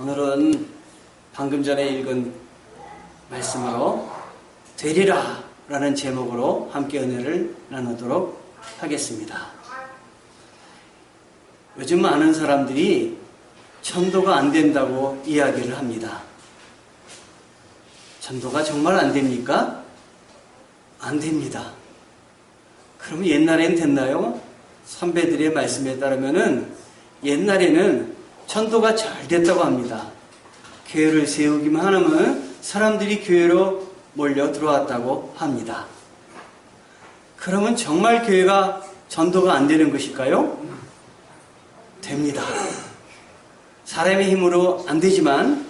오늘은 방금 전에 읽은 말씀으로 되리라 라는 제목으로 함께 은혜를 나누도록 하겠습니다. 요즘 많은 사람들이 전도가 안 된다고 이야기를 합니다. 전도가 정말 안 됩니까? 안 됩니다. 그럼 옛날엔 됐나요? 선배들의 말씀에 따르면은 옛날에는 전도가 잘 됐다고 합니다. 교회를 세우기만 하면 사람들이 교회로 몰려 들어왔다고 합니다. 그러면 정말 교회가 전도가 안 되는 것일까요? 됩니다. 사람의 힘으로 안 되지만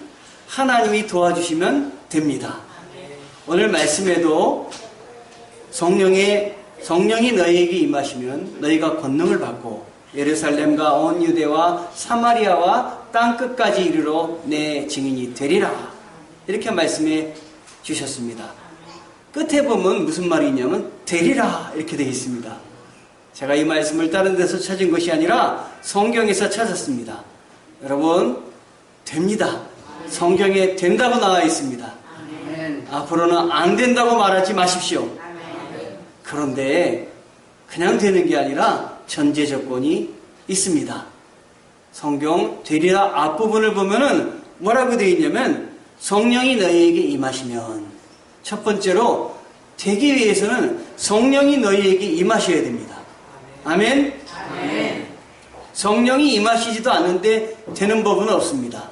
하나님이 도와주시면 됩니다. 오늘 말씀에도 성령의 성령이 너희에게 임하시면 너희가 권능을 받고 예루살렘과 온 유대와 사마리아와 땅 끝까지 이르러 내 증인이 되리라. 이렇게 말씀해 주셨습니다. 끝에 보면 무슨 말이냐면 되리라 이렇게 되어 있습니다. 제가 이 말씀을 다른 데서 찾은 것이 아니라 성경에서 찾았습니다. 여러분 됩니다. 성경에 된다고 나와 있습니다. 앞으로는 안 된다고 말하지 마십시오. 그런데 그냥 되는 게 아니라 전제 조건이 있습니다. 성경 되리라 앞부분을 보면은 뭐라고 되어 있냐면 성령이 너희에게 임하시면 첫 번째로 되기 위해서는 성령이 너희에게 임하셔야 됩니다. 아멘? 아멘. 성령이 임하시지도 않는데 되는 법은 없습니다.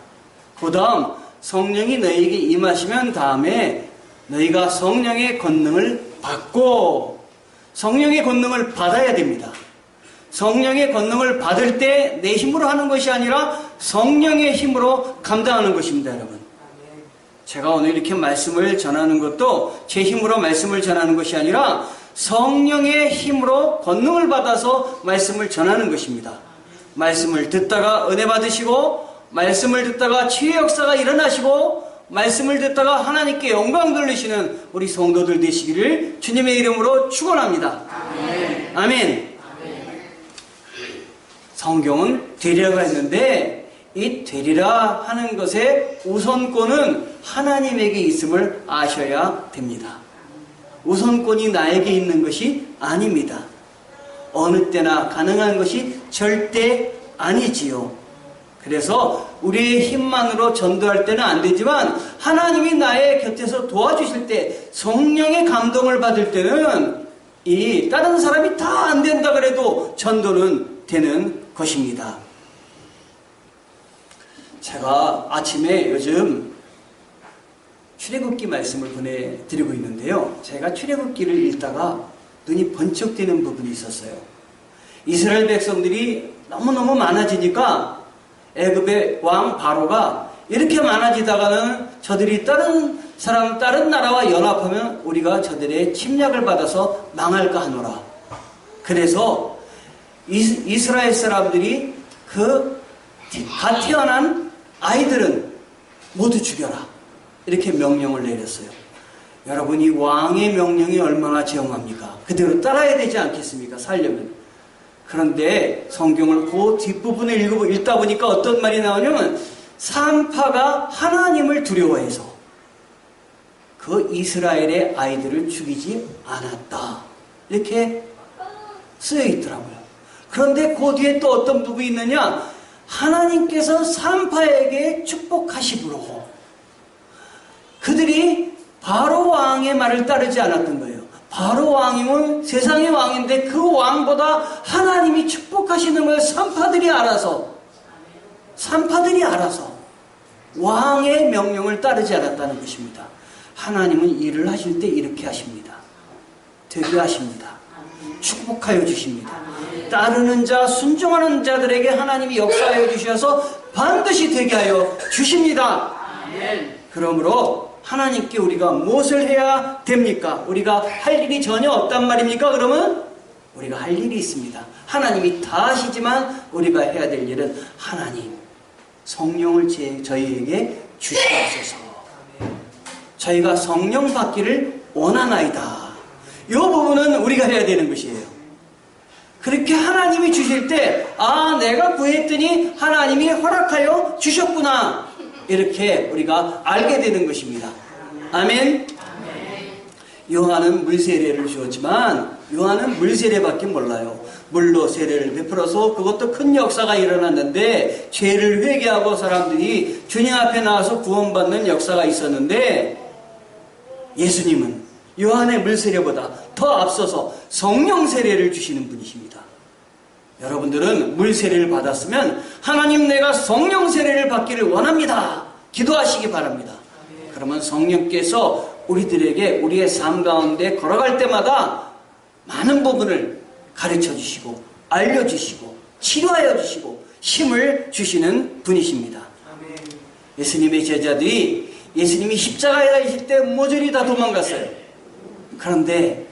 그 다음 성령이 너희에게 임하시면 다음에 너희가 성령의 권능을 받고 성령의 권능을 받아야 됩니다. 성령의 권능을 받을 때 내 힘으로 하는 것이 아니라 성령의 힘으로 감당하는 것입니다, 여러분. 제가 오늘 이렇게 말씀을 전하는 것도 제 힘으로 말씀을 전하는 것이 아니라 성령의 힘으로 권능을 받아서 말씀을 전하는 것입니다. 말씀을 듣다가 은혜 받으시고, 말씀을 듣다가 치유 역사가 일어나시고, 말씀을 듣다가 하나님께 영광 돌리시는 우리 성도들 되시기를 주님의 이름으로 축원합니다. 아멘. 아멘. 성경은 되리라고 했는데 이 되리라 하는 것의 우선권은 하나님에게 있음을 아셔야 됩니다. 우선권이 나에게 있는 것이 아닙니다. 어느 때나 가능한 것이 절대 아니지요. 그래서 우리의 힘만으로 전도할 때는 안 되지만 하나님이 나의 곁에서 도와주실 때 성령의 감동을 받을 때는 이 다른 사람이 다 안 된다 그래도 전도는 되는 것입니다. 제가 아침에 요즘 출애굽기 말씀을 보내드리고 있는데요. 제가 출애굽기를 읽다가 눈이 번쩍 뜨는 부분이 있었어요. 이스라엘 백성들이 너무너무 많아지니까 애굽의 왕 바로가 이렇게 많아지다가는 저들이 다른 사람, 다른 나라와 연합하면 우리가 저들의 침략을 받아서 망할까 하노라. 그래서 이스라엘 사람들이 그갓 태어난 아이들은 모두 죽여라. 이렇게 명령을 내렸어요. 여러분, 이 왕의 명령이 얼마나 정합니까? 그대로 따라야 되지 않겠습니까? 살려면. 그런데 성경을 그 뒷부분을 읽다 보니까 어떤 말이 나오냐면, 산파가 하나님을 두려워해서 그 이스라엘의 아이들을 죽이지 않았다. 이렇게 쓰여 있더라고요. 그런데 그 뒤에 또 어떤 부분이 있느냐? 하나님께서 산파에게 축복하시므로 그들이 바로 왕의 말을 따르지 않았던 거예요. 바로 왕이면 세상의 왕인데 그 왕보다 하나님이 축복하시는 걸 산파들이 알아서 산파들이 알아서 왕의 명령을 따르지 않았다는 것입니다. 하나님은 일을 하실 때 이렇게 하십니다. 되게 하십니다. 축복하여 주십니다. 따르는 자, 순종하는 자들에게 하나님이 역사하여 주셔서 반드시 되게 하여 주십니다. 그러므로 하나님께 우리가 무엇을 해야 됩니까? 우리가 할 일이 전혀 없단 말입니까? 그러면 우리가 할 일이 있습니다. 하나님이 다 하시지만 우리가 해야 될 일은 하나님 성령을 저희에게 주시옵소서. 저희가 성령 받기를 원하나이다. 이 부분은 우리가 해야 되는 것이에요. 그렇게 하나님이 주실 때, 아, 내가 구했더니 하나님이 허락하여 주셨구나. 이렇게 우리가 알게 되는 것입니다. 아멘. 요한은 물 세례를 주었지만 요한은 물 세례밖에 몰라요. 물로 세례를 베풀어서 그것도 큰 역사가 일어났는데 죄를 회개하고 사람들이 주님 앞에 나와서 구원받는 역사가 있었는데 예수님은 요한의 물 세례보다 더 앞서서 성령 세례를 주시는 분이십니다. 여러분들은 물 세례를 받았으면 하나님 내가 성령 세례를 받기를 원합니다. 기도하시기 바랍니다. 그러면 성령께서 우리들에게 우리의 삶 가운데 걸어갈 때마다 많은 부분을 가르쳐 주시고 알려 주시고 치료하여 주시고 힘을 주시는 분이십니다. 예수님의 제자들이 예수님이 십자가에 달리실 때 모조리 다 도망갔어요. 그런데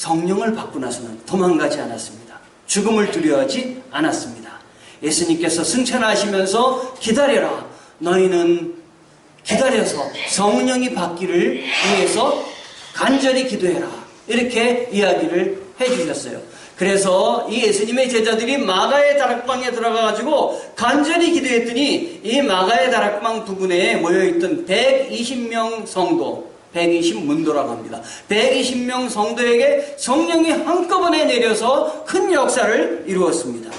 성령을 받고 나서는 도망가지 않았습니다. 죽음을 두려워하지 않았습니다. 예수님께서 승천하시면서 기다려라. 너희는 기다려서 성령이 받기를 위해서 간절히 기도해라. 이렇게 이야기를 해주셨어요. 그래서 이 예수님의 제자들이 마가의 다락방에 들어가가지고 간절히 기도했더니 이 마가의 다락방 부근에 모여있던 120명 성도, 120문도라고 합니다. 120명 성도에게 성령이 한꺼번에 내려서 큰 역사를 이루었습니다.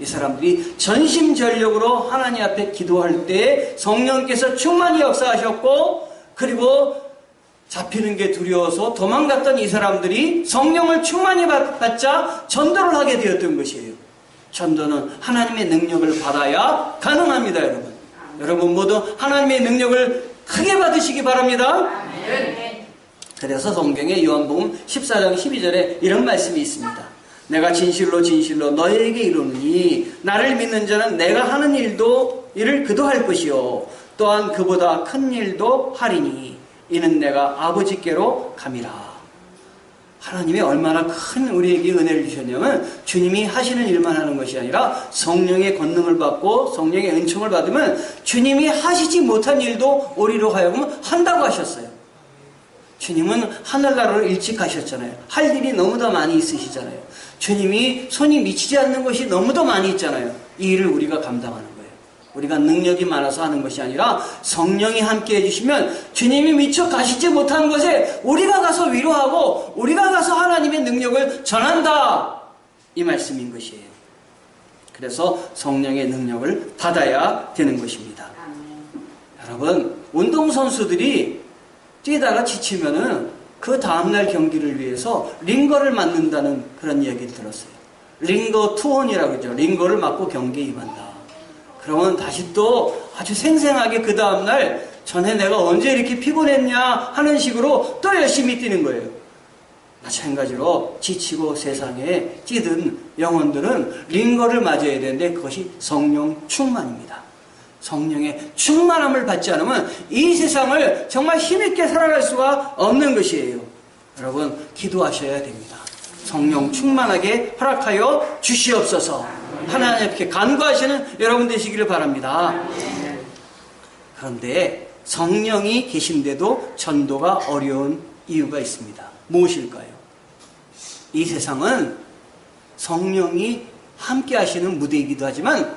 이 사람들이 전심전력으로 하나님 앞에 기도할 때 성령께서 충만히 역사하셨고 그리고 잡히는 게 두려워서 도망갔던 이 사람들이 성령을 충만히 받자 전도를 하게 되었던 것이에요. 전도는 하나님의 능력을 받아야 가능합니다, 여러분. 여러분 모두 하나님의 능력을 크게 받으시기 바랍니다. 그래서 성경에 요한복음 14장 12절에 이런 말씀이 있습니다. 내가 진실로 진실로 너희에게 이르노니 나를 믿는 자는 내가 하는 일도 이를 그도 할 것이요 또한 그보다 큰 일도 하리니 이는 내가 아버지께로 감이라. 하나님이 얼마나 큰 우리에게 은혜를 주셨냐면 주님이 하시는 일만 하는 것이 아니라 성령의 권능을 받고 성령의 은총을 받으면 주님이 하시지 못한 일도 우리로 하여금 한다고 하셨어요. 주님은 하늘나라로 일찍 가셨잖아요. 할 일이 너무도 많이 있으시잖아요. 주님이 손이 미치지 않는 것이 너무도 많이 있잖아요. 이 일을 우리가 감당하는. 우리가 능력이 많아서 하는 것이 아니라 성령이 함께 해주시면 주님이 미처 가시지 못한 것에 우리가 가서 위로하고 우리가 가서 하나님의 능력을 전한다. 이 말씀인 것이에요. 그래서 성령의 능력을 받아야 되는 것입니다. 여러분, 운동선수들이 뛰다가 지치면은 그 다음날 경기를 위해서 링거를 맞는다는 그런 이야기를 들었어요. 링거 투혼이라고 그러죠. 링거를 맞고 경기에 임한다. 그러면 다시 또 아주 생생하게 그 다음날 전에 내가 언제 이렇게 피곤했냐 하는 식으로 또 열심히 뛰는 거예요. 마찬가지로 지치고 세상에 찌든 영혼들은 링거를 맞아야 되는데 그것이 성령 충만입니다. 성령의 충만함을 받지 않으면 이 세상을 정말 힘있게 살아갈 수가 없는 것이에요. 여러분, 기도하셔야 됩니다. 성령 충만하게 허락하여 주시옵소서. 하나님께 간구하시는 여러분 되시기를 바랍니다. 그런데 성령이 계신데도 전도가 어려운 이유가 있습니다. 무엇일까요? 이 세상은 성령이 함께 하시는 무대이기도 하지만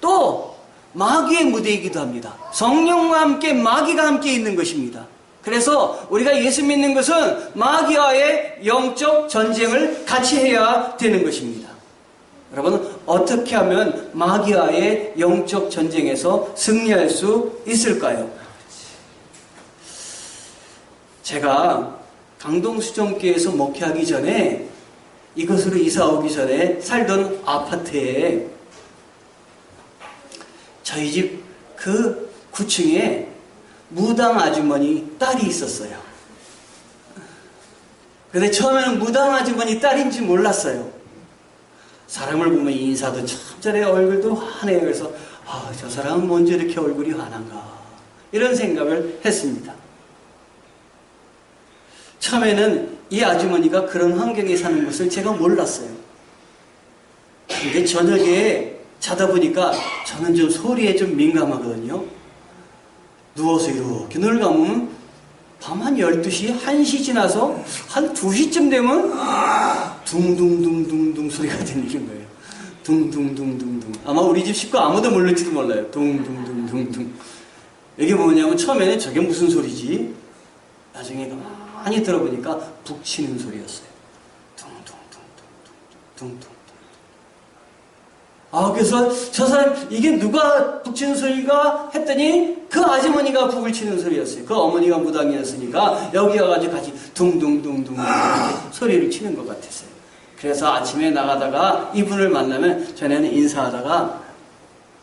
또 마귀의 무대이기도 합니다. 성령과 함께 마귀가 함께 있는 것입니다. 그래서 우리가 예수 믿는 것은 마귀와의 영적 전쟁을 같이 해야 되는 것입니다. 여러분, 어떻게 하면 마귀와의 영적 전쟁에서 승리할 수 있을까요? 제가 강동수정교에서 목회하기 전에 이것으로 이사 오기 전에 살던 아파트에 저희 집 그 9층에 무당 아주머니 딸이 있었어요. 근데 처음에는 무당 아주머니 딸인지 몰랐어요. 사람을 보면 인사도 참 잘해 얼굴도 환해요. 그래서 아, 저 사람은 뭔지 이렇게 얼굴이 환한가 이런 생각을 했습니다. 처음에는 이 아주머니가 그런 환경에 사는 것을 제가 몰랐어요. 근데 저녁에 자다 보니까 저는 좀 소리에 좀 민감하거든요. 누워서 이렇게 눈을 감으면 밤 한 12시, 1시 지나서 한 2시쯤 되면 둥둥둥둥둥 소리가 들리는 거예요. 둥둥둥둥둥. 아마 우리 집 식구 아무도 모를지도 몰라요. 둥둥둥둥둥. 이게 뭐냐면 처음에는 저게 무슨 소리지? 나중에 많이 들어보니까 북치는 소리였어요. 둥둥둥둥둥둥둥. 아, 그래서 저 사람, 이게 누가 북치는 소리가 했더니 그 아주머니가 북을 치는 소리였어요. 그 어머니가 무당이었으니까 여기 와가지고 같이 둥둥둥둥 소리를 치는 것 같았어요. 그래서 아침에 나가다가 이분을 만나면 전에는 인사하다가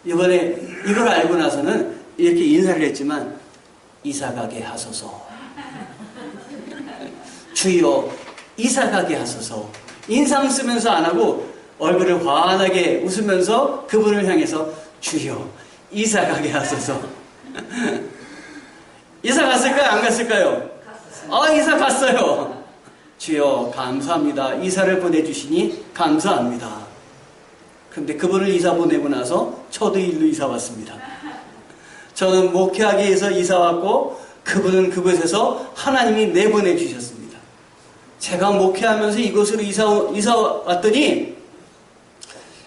이번에 이걸 알고 나서는 이렇게 인사를 했지만 이사 가게 하소서. 주여 이사 가게 하소서. 인상 쓰면서 안 하고 얼굴을 환하게 웃으면서 그분을 향해서 주여 이사 가게 하소서. 이사 갔을까요? 안 갔을까요? 아, 이사 갔어요. 주여 감사합니다. 이사를 보내주시니 감사합니다. 근데 그분을 이사 보내고 나서 저도 일로 이사 왔습니다. 저는 목회하기 위해서 이사 왔고 그분은 그곳에서 하나님이 내보내 주셨습니다. 제가 목회하면서 이곳으로 이사, 이사 왔더니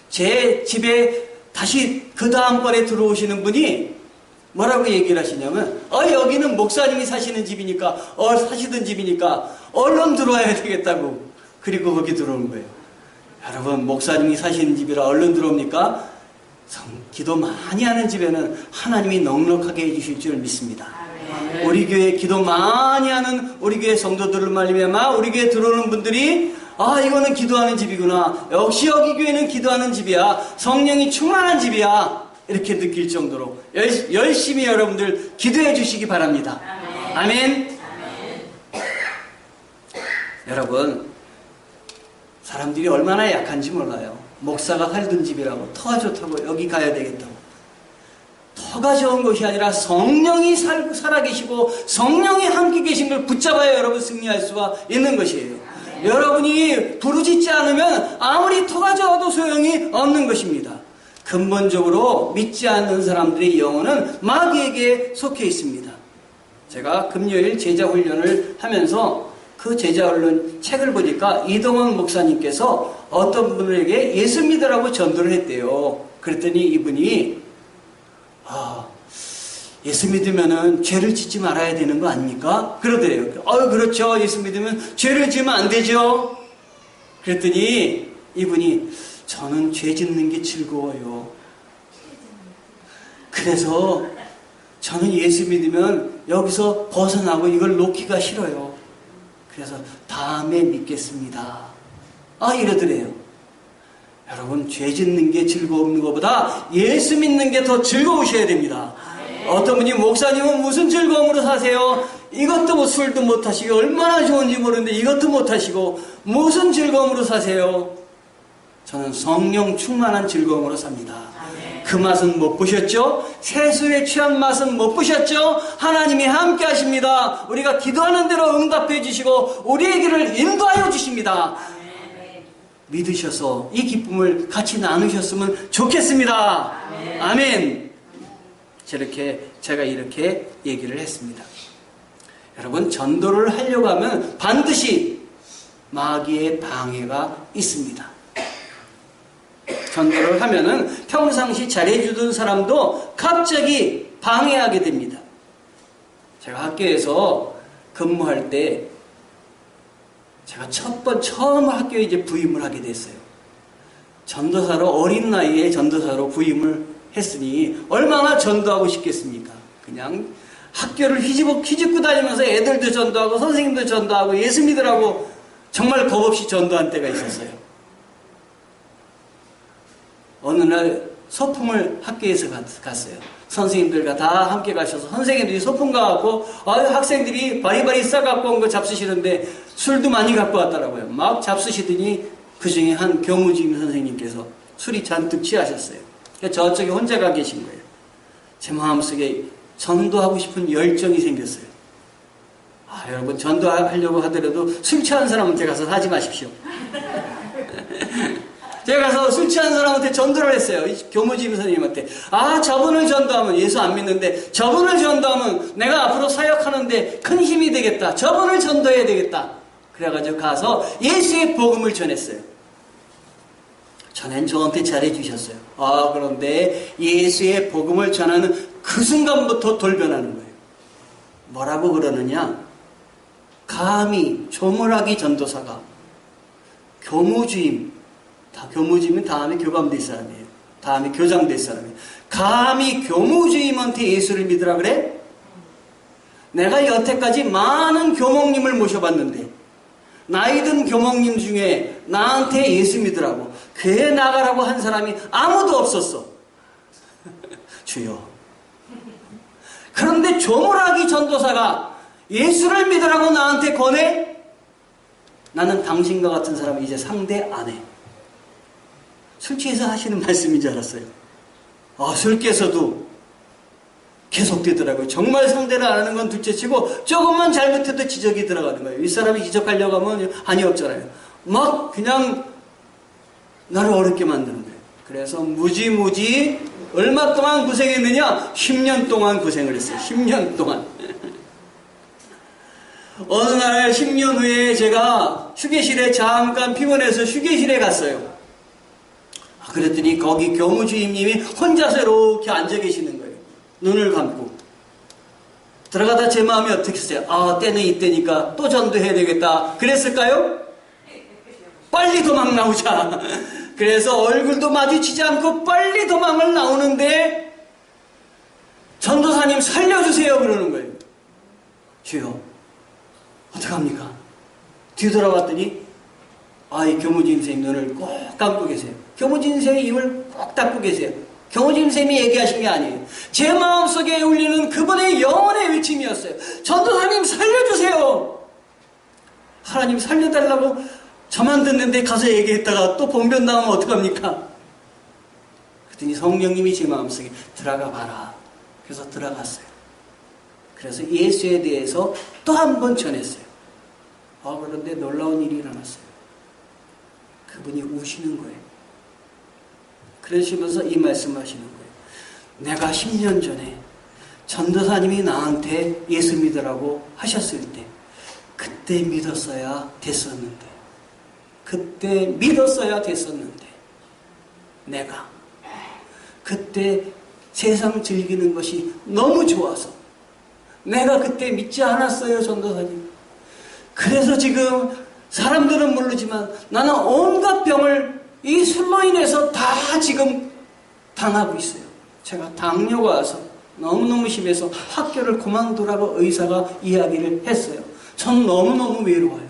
제 집에 다시 그 다음번에 들어오시는 분이 뭐라고 얘기를 하시냐면 어 여기는 목사님이 사시는 집이니까 어 사시던 집이니까 얼른 들어와야 되겠다고 그리고 거기 들어오는 거예요. 여러분 목사님이 사시는 집이라 얼른 들어옵니까? 성, 기도 많이 하는 집에는 하나님이 넉넉하게 해주실 줄 믿습니다. 우리 교회 기도 많이 하는 우리 교회 성도들을 말미암아 우리 교회 들어오는 분들이 아 이거는 기도하는 집이구나 역시 여기 교회는 기도하는 집이야 성령이 충만한 집이야 이렇게 느낄 정도로 열, 열심히 여러분들 기도해 주시기 바랍니다. 아멘. 여러분 사람들이 얼마나 약한지 몰라요. 목사가 살던 집이라고 터가 좋다고 여기 가야 되겠다고. 터가 좋은 것이 아니라 성령이 살, 살아계시고 성령이 함께 계신 걸 붙잡아야 여러분 승리할 수가 있는 것이에요. 여러분이 부르짖지 않으면 아무리 터가 좋아도 소용이 없는 것입니다. 근본적으로 믿지 않는 사람들의 영혼은 마귀에게 속해 있습니다. 제가 금요일 제자 훈련을 하면서 그 제자 훈련 책을 보니까 이동원 목사님께서 어떤 분에게 예수 믿으라고 전도를 했대요. 그랬더니 이분이 아, 예수 믿으면은 죄를 짓지 말아야 되는 거 아닙니까? 그러더래요. 어, 그렇죠. 예수 믿으면 죄를 지으면 안 되죠. 그랬더니 이분이 저는 죄 짓는 게 즐거워요. 그래서 저는 예수 믿으면 여기서 벗어나고 이걸 놓기가 싫어요. 그래서 다음에 믿겠습니다. 아, 이러더래요. 여러분, 죄 짓는 게 즐거운 것보다 예수 믿는 게 더 즐거우셔야 됩니다. 어떤 분이 목사님은 무슨 즐거움으로 사세요? 이것도 뭐 술도 못 하시고 얼마나 좋은지 모르는데 이것도 못 하시고 무슨 즐거움으로 사세요? 저는 성령 충만한 즐거움으로 삽니다. 그 맛은 못 보셨죠? 세수에 취한 맛은 못 보셨죠? 하나님이 함께 하십니다. 우리가 기도하는 대로 응답해 주시고 우리의 길을 인도하여 주십니다. 믿으셔서 이 기쁨을 같이 나누셨으면 좋겠습니다. 아멘. 저렇게 제가 이렇게 얘기를 했습니다. 여러분 전도를 하려고 하면 반드시 마귀의 방해가 있습니다. 전도를 하면은 평상시 잘해주던 사람도 갑자기 방해하게 됩니다. 제가 학교에서 근무할 때 제가 첫 번 처음 학교에 이제 부임을 하게 됐어요. 전도사로 어린 나이에 전도사로 부임을 했으니 얼마나 전도하고 싶겠습니까? 그냥 학교를 휘집어 휘집고 다니면서 애들도 전도하고 선생님도 전도하고 예수 믿으라고 정말 겁없이 전도한 때가 있었어요. 어느 날 소풍을 학교에서 갔어요. 선생님들과 다 함께 가셔서 선생님들이 소풍 가갖고 아유 학생들이 바리바리 싸갖고 온 거 잡수시는데 술도 많이 갖고 왔더라고요. 막 잡수시더니 그 중에 한 교무주임 선생님께서 술이 잔뜩 취하셨어요. 저쪽에 혼자 가 계신 거예요. 제 마음속에 전도하고 싶은 열정이 생겼어요. 아, 여러분, 전도하려고 하더라도 술 취한 사람한테 가서 하지 마십시오. 제가 가서 술 취한 사람한테 전도를 했어요. 교무지임 선생님한테. 아, 저분을 전도하면 예수 안 믿는데 저분을 전도하면 내가 앞으로 사역하는데 큰 힘이 되겠다. 저분을 전도해야 되겠다. 그래가지고 가서 예수의 복음을 전했어요. 하나님 저한테 잘해주셨어요. 아, 그런데 예수의 복음을 전하는 그 순간부터 돌변하는 거예요. 뭐라고 그러느냐? 감히 조물하기 전도사가 교무주임, 다 교무주임은 다음에 교감 될 사람이에요. 다음에 교장 될 사람이에요. 감히 교무주임한테 예수를 믿으라 그래? 내가 여태까지 많은 교목님을 모셔봤는데 나이든 교목님 중에 나한테 예수 믿으라고 교회 나가라고 한 사람이 아무도 없었어. 주여. 그런데 조물하기 전도사가 예수를 믿으라고 나한테 권해? 나는 당신과 같은 사람을 이제 상대 안 해. 술 취해서 하시는 말씀인 줄 알았어요. 아, 술 깨서도 계속되더라고요. 정말 상대를 안 하는 건 둘째치고 조금만 잘못해도 지적이 들어가는 거예요. 윗사람이 지적하려고 하면 한이 없잖아요. 막 그냥 나를 어렵게 만드는 거예요. 그래서 무지무지 얼마 동안 고생했느냐? 10년 동안 고생을 했어요. 10년 동안. 어느 날 10년 후에 제가 휴게실에 잠깐 피곤해서 휴게실에 갔어요. 아, 그랬더니 거기 교무주임님이 혼자서 이렇게 앉아 계시는 거예요. 눈을 감고. 들어가다 제 마음이 어떻겠어요? 아, 때는 이때니까 또 전도해야 되겠다. 그랬을까요? 빨리 도망 나오자. 그래서 얼굴도 마주치지 않고 빨리 도망을 나오는데 전도사님 살려주세요 그러는 거예요. 주여 어떡합니까? 뒤돌아봤더니 아이 교무진 쌤 눈을 꼭 감고 계세요. 교무진 쌤이 입을 꼭 닫고 계세요. 교무진 쌤이 얘기하신 게 아니에요. 제 마음속에 울리는 그분의 영혼의 외침이었어요. 전도사님 살려주세요. 하나님 살려달라고 저만 듣는데 가서 얘기했다가 또 봉변 나오면 어떡합니까? 그랬더니 성령님이 제 마음속에 들어가 봐라. 그래서 들어갔어요. 그래서 예수에 대해서 또 한 번 전했어요. 아, 그런데 놀라운 일이 일어났어요. 그분이 우시는 거예요. 그러시면서 이 말씀 하시는 거예요. 내가 10년 전에 전도사님이 나한테 예수 믿으라고 하셨을 때, 그때 믿었어야 됐었는데, 그때 믿었어야 됐었는데, 내가 그때 세상 즐기는 것이 너무 좋아서, 내가 그때 믿지 않았어요, 전도사님. 그래서 지금 사람들은 모르지만 나는 온갖 병을 이 술로 인해서 다 지금 당하고 있어요. 제가 당뇨가 와서 너무너무 심해서 학교를 그만두라고 의사가 이야기를 했어요. 전 너무너무 외로워요.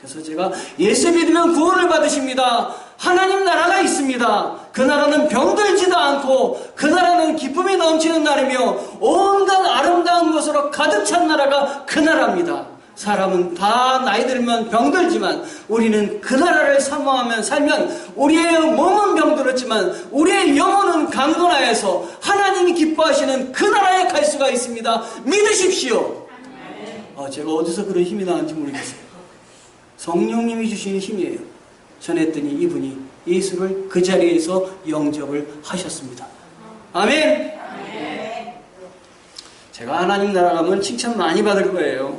그래서 제가 예수 믿으면 구원을 받으십니다. 하나님 나라가 있습니다. 그 나라는 병들지도 않고 그 나라는 기쁨이 넘치는 나라며 온갖 아름다운 것으로 가득 찬 나라가 그 나라입니다. 사람은 다 나이 들면 병들지만 우리는 그 나라를 사모하면 살면 우리의 몸은 병들었지만 우리의 영혼은 강건하여서 하나님이 기뻐하시는 그 나라에 갈 수가 있습니다. 믿으십시오. 아, 제가 어디서 그런 힘이 나는지 모르겠어요. 성령님이 주시는 힘이에요. 전했더니 이분이 예수를 그 자리에서 영접을 하셨습니다. 아멘. 제가 하나님 나라 가면 칭찬 많이 받을 거예요.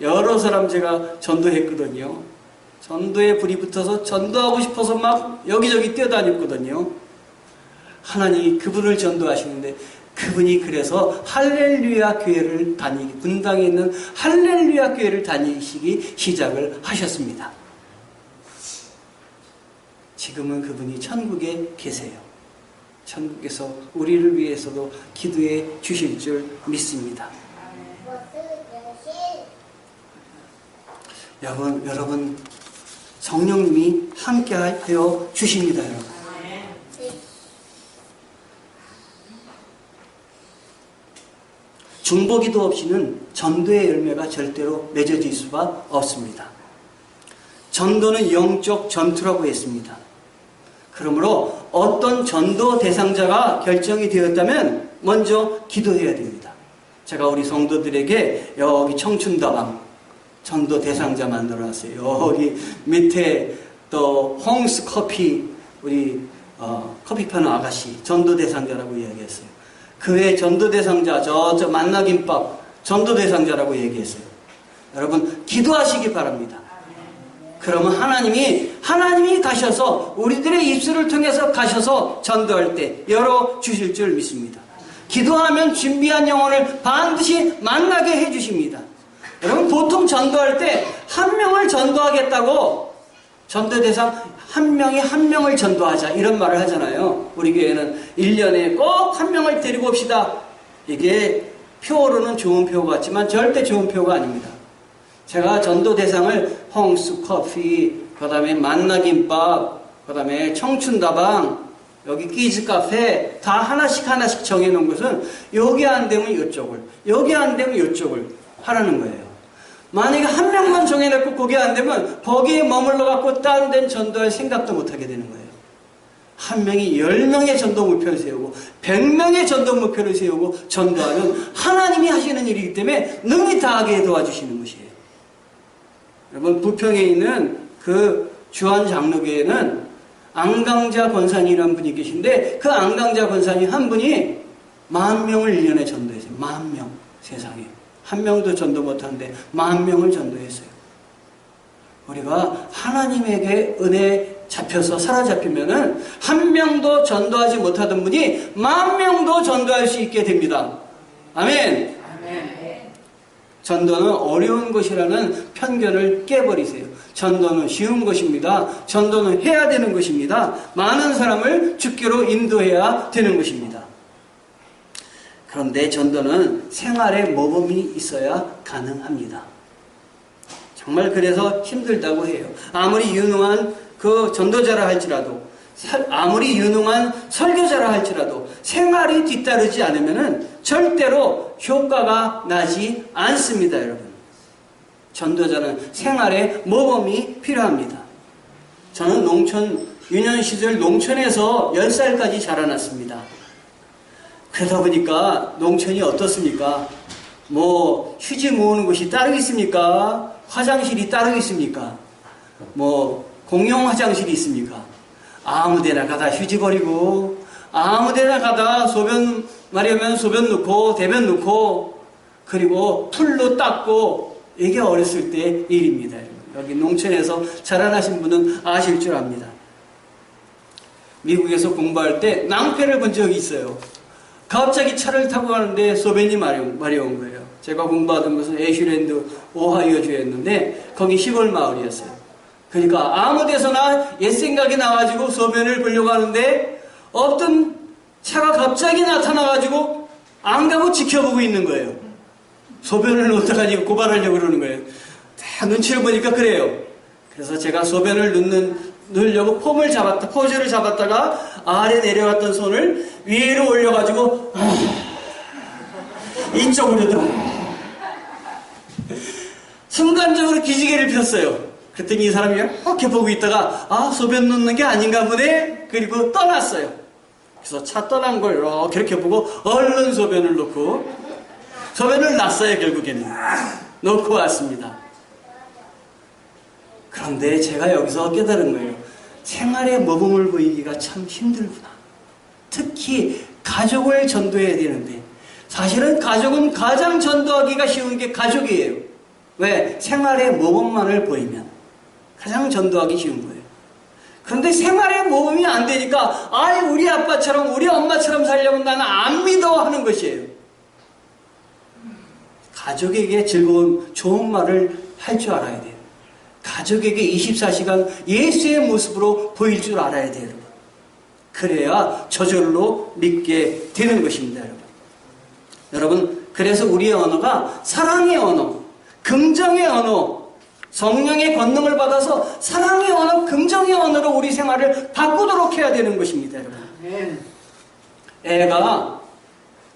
여러 사람 제가 전도했거든요. 전도에 불이 붙어서 전도하고 싶어서 막 여기저기 뛰어다녔거든요. 하나님이 그분을 전도하시는데 그분이 그래서 할렐루야 교회를 다니기 분당에 있는 할렐루야 교회를 다니시기 시작을 하셨습니다. 지금은 그분이 천국에 계세요. 천국에서 우리를 위해서도 기도해 주실 줄 믿습니다. 여러분, 여러분 성령님이 함께하여 주십니다, 여러분. 중보기도 없이는 전도의 열매가 절대로 맺어질 수가 없습니다. 전도는 영적 전투라고 했습니다. 그러므로 어떤 전도 대상자가 결정이 되었다면 먼저 기도해야 됩니다. 제가 우리 성도들에게 여기 청춘다방 전도 대상자 만들어 놨어요. 여기 밑에 또 홍스 커피 우리 어, 커피 파는 아가씨 전도 대상자라고 이야기했어요. 그외 전도 대상자 저저 만나김밥 전도 대상자라고 얘기했어요. 여러분 기도하시기 바랍니다. 그 그러면 하나님이 하나님이 가셔서 우리들의 입술을 통해서 가셔서 전도할 때 열어 주실 줄 믿습니다. 기도하면 준비한 영혼을 반드시 만나게 해 주십니다. 여러분 보통 전도할 때 한 명을 전도하겠다고 전도 대상 한 명이 한 명을 전도하자 이런 말을 하잖아요. 우리 교회는 1년에 꼭 한 명을 데리고 옵시다. 이게 표어로는 좋은 표 같지만 절대 좋은 표가 아닙니다. 제가 전도 대상을 홍수 커피, 그 다음에 만나김밥, 그 다음에 청춘다방, 여기 끼즈 카페 다 하나씩 하나씩 정해놓은 것은 여기 안 되면 이쪽을, 여기 안 되면 이쪽을 하라는 거예요. 만약에 한 명만 정해놓고 거기 안 되면 거기에 머물러 갖고 다른 데는 전도할 생각도 못 하게 되는 거예요. 한 명이 열 명의 전도 목표를 세우고 백 명의 전도 목표를 세우고 전도하는 하나님이 하시는 일이기 때문에 능히 다하게 도와주시는 것이에요. 여러분 부평에 있는 그 주한 장로교회는 안강자 권사님이라는 분이 계신데 그 안강자 권사님 한 분이 만 명을 1년에 전도했어요. 만 명. 세상에. 한 명도 전도 못하는데 만 명을 전도했어요. 우리가 하나님에게 은혜 잡혀서 사로잡히면은 한 명도 전도하지 못하던 분이 만 명도 전도할 수 있게 됩니다. 아멘. 전도는 어려운 것이라는 편견을 깨버리세요. 전도는 쉬운 것입니다. 전도는 해야 되는 것입니다. 많은 사람을 주께로 인도해야 되는 것입니다. 그런데 전도는 생활에 모범이 있어야 가능합니다. 정말 그래서 힘들다고 해요. 아무리 유능한 그 전도자라 할지라도 아무리 유능한 설교자라 할지라도 생활이 뒤따르지 않으면 절대로 효과가 나지 않습니다, 여러분. 전도자는 생활에 모범이 필요합니다. 저는 농촌, 유년 시절 농촌에서 10살까지 자라났습니다. 그러다 보니까 농촌이 어떻습니까? 뭐, 휴지 모으는 곳이 따로 있습니까? 화장실이 따로 있습니까? 뭐, 공용 화장실이 있습니까? 아무 데나 가다 휴지 버리고, 아무 데나 가다 소변 마려면 소변 넣고, 대변 넣고, 그리고 풀로 닦고, 이게 어렸을 때 일입니다. 여기 농촌에서 자라나신 분은 아실 줄 압니다. 미국에서 공부할 때 낭패를 본 적이 있어요. 갑자기 차를 타고 가는데 소변이 마려운, 마려운 거예요. 제가 공부하던 것은 애슐랜드 오하이오주였는데 거기 시골 마을이었어요. 그러니까 아무 데서나 옛 생각이 나가지고 소변을 보려고 하는데 어떤 차가 갑자기 나타나가지고 안 가고 지켜보고 있는 거예요. 소변을 어떡하지 고발하려고 그러는 거예요. 다 눈치를 보니까 그래요. 그래서 제가 소변을 넣는, 넣으려고 폼을 잡았다, 포즈를 잡았다가 아래 내려갔던 손을 위로 올려가지고, 이쪽으로 도 순간적으로 기지개를 폈어요. 그랬더니 이 사람이 이렇게 보고 있다가, 아, 소변 넣는 게 아닌가 보네? 그리고 떠났어요. 그래서 차 떠난 걸 이렇게 이렇게 보고 얼른 소변을 넣고, 소변을 놨어요, 결국에는. 놓고 왔습니다. 그런데 제가 여기서 깨달은 거예요. 생활의 모범을 보이기가 참 힘들구나. 특히 가족을 전도해야 되는데 사실은 가족은 가장 전도하기가 쉬운 게 가족이에요. 왜? 생활의 모범만을 보이면 가장 전도하기 쉬운 거예요. 그런데 생활의 모범이 안 되니까 아이 우리 아빠처럼 우리 엄마처럼 살려면 나는 안 믿어 하는 것이에요. 가족에게 즐거운 좋은 말을 할 줄 알아야 돼요. 가족에게 24시간 예수의 모습으로 보일 줄 알아야 돼요, 여러분. 그래야 저절로 믿게 되는 것입니다, 여러분. 여러분, 그래서 우리의 언어가 사랑의 언어, 긍정의 언어, 성령의 권능을 받아서 사랑의 언어, 긍정의 언어로 우리 생활을 바꾸도록 해야 되는 것입니다, 여러분. 애가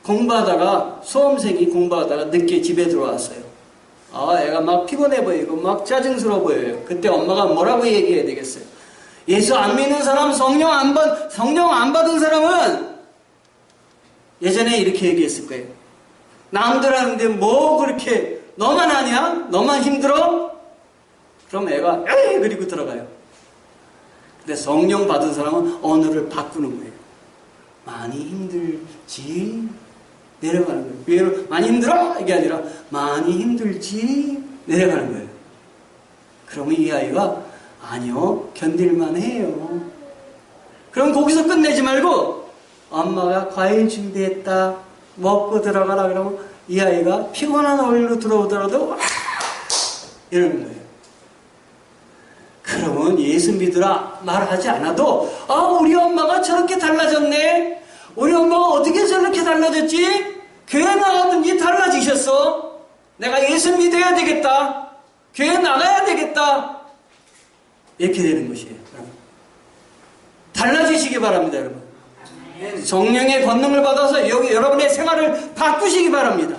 공부하다가, 수험생이 공부하다가 늦게 집에 들어왔어요. 아, 애가 막 피곤해 보이고 막 짜증스러워 보여요. 그때 엄마가 뭐라고 얘기해야 되겠어요? 예수 안 믿는 사람, 성령 안 받, 성령 안 받은 사람은 예전에 이렇게 얘기했을 거예요. 남들 하는데 뭐 그렇게 너만 하냐? 너만 힘들어? 그럼 애가 에이 그리고 들어가요. 근데 성령 받은 사람은 언어를 바꾸는 거예요. 많이 힘들지? 내려가는 거예요. 위로 많이 힘들어? 이게 아니라 많이 힘들지? 내려가는 거예요. 그러면 이 아이가 아니요, 견딜만 해요. 그럼 거기서 끝내지 말고 엄마가 과일 준비했다. 먹고 들어가라 그러면 이 아이가 피곤한 얼굴로 들어오더라도 와! 이러는 거예요. 그러면 예수 믿으라 말하지 않아도 아 우리 엄마가 저렇게 달라졌네. 우리 엄마가 어떻게 저렇게 달라졌지? 교회 나가든지 달라지셨어. 내가 예수 믿어야 되겠다. 교회 나가야 되겠다. 이렇게 되는 것이에요. 달라지시기 바랍니다, 여러분. 성령의 권능을 받아서 여기 여러분의 생활을 바꾸시기 바랍니다.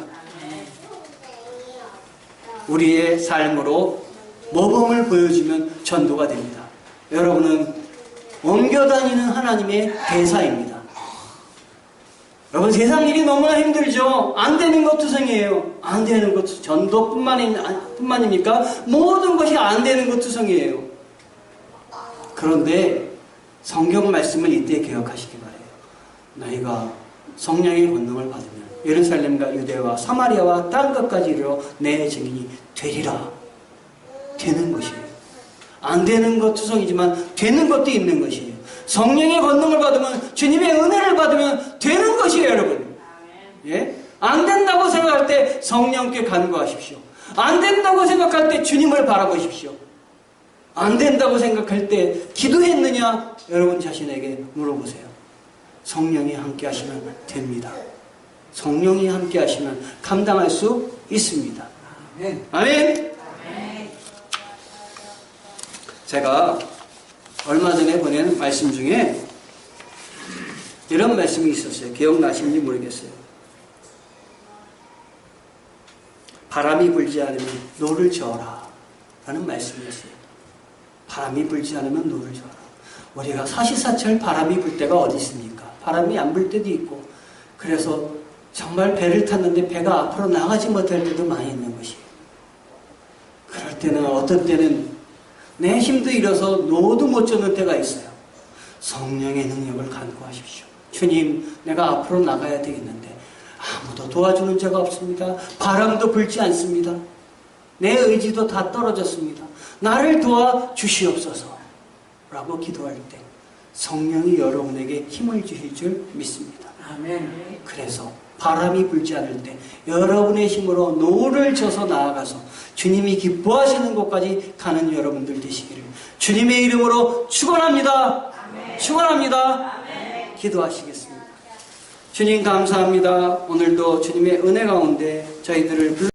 우리의 삶으로 모범을 보여주면 전도가 됩니다. 여러분은 옮겨다니는 하나님의 대사입니다. 여러분 세상 일이 너무나 힘들죠. 안 되는 것 투성이에요. 안 되는 것 전도뿐만이 뿐만입니까? 모든 것이 안 되는 것 투성이에요. 그런데 성경 말씀을 이때 기억하시기 바래요. 너희가 성령의 권능을 받으면 예루살렘과 유대와 사마리아와 땅 끝까지 이르러 내 증인이 되리라. 되는 것이에요. 안 되는 것 투성이지만 되는 것도 있는 것이에요. 성령의 권능을 받으면 주님의 은혜를 받으면 되는 것이에요, 여러분. 예? 안 된다고 생각할 때 성령께 간구하십시오. 안 된다고 생각할 때 주님을 바라보십시오. 안 된다고 생각할 때 기도했느냐? 여러분 자신에게 물어보세요. 성령이 함께 하시면 됩니다. 성령이 함께 하시면 감당할 수 있습니다. 아멘. 제가 얼마 전에 보낸 말씀 중에 이런 말씀이 있었어요. 기억나시는지 모르겠어요. 바람이 불지 않으면 노를 저어라. 라는 말씀이었어요. 바람이 불지 않으면 노를 저어라. 우리가 사시사철 바람이 불 때가 어디 있습니까? 바람이 안 불 때도 있고, 그래서 정말 배를 탔는데 배가 앞으로 나가지 못할 때도 많이 있는 것이에요. 그럴 때는 어떤 때는 내 힘도 잃어서 노도 못 젓는 때가 있어요. 성령의 능력을 간구하십시오. 주님, 내가 앞으로 나가야 되겠는데 아무도 도와주는 자가 없습니다. 바람도 불지 않습니다. 내 의지도 다 떨어졌습니다. 나를 도와 주시옵소서. 라고 기도할 때 성령이 여러분에게 힘을 주실 줄 믿습니다. 아멘. 그래서 바람이 불지 않을 때 여러분의 힘으로 노를 져서 나아가서 주님이 기뻐하시는 곳까지 가는 여러분들 되시기를 주님의 이름으로 축원합니다. 축원합니다. 기도하시겠습니다. 주님 감사합니다. 오늘도 주님의 은혜 가운데 저희들을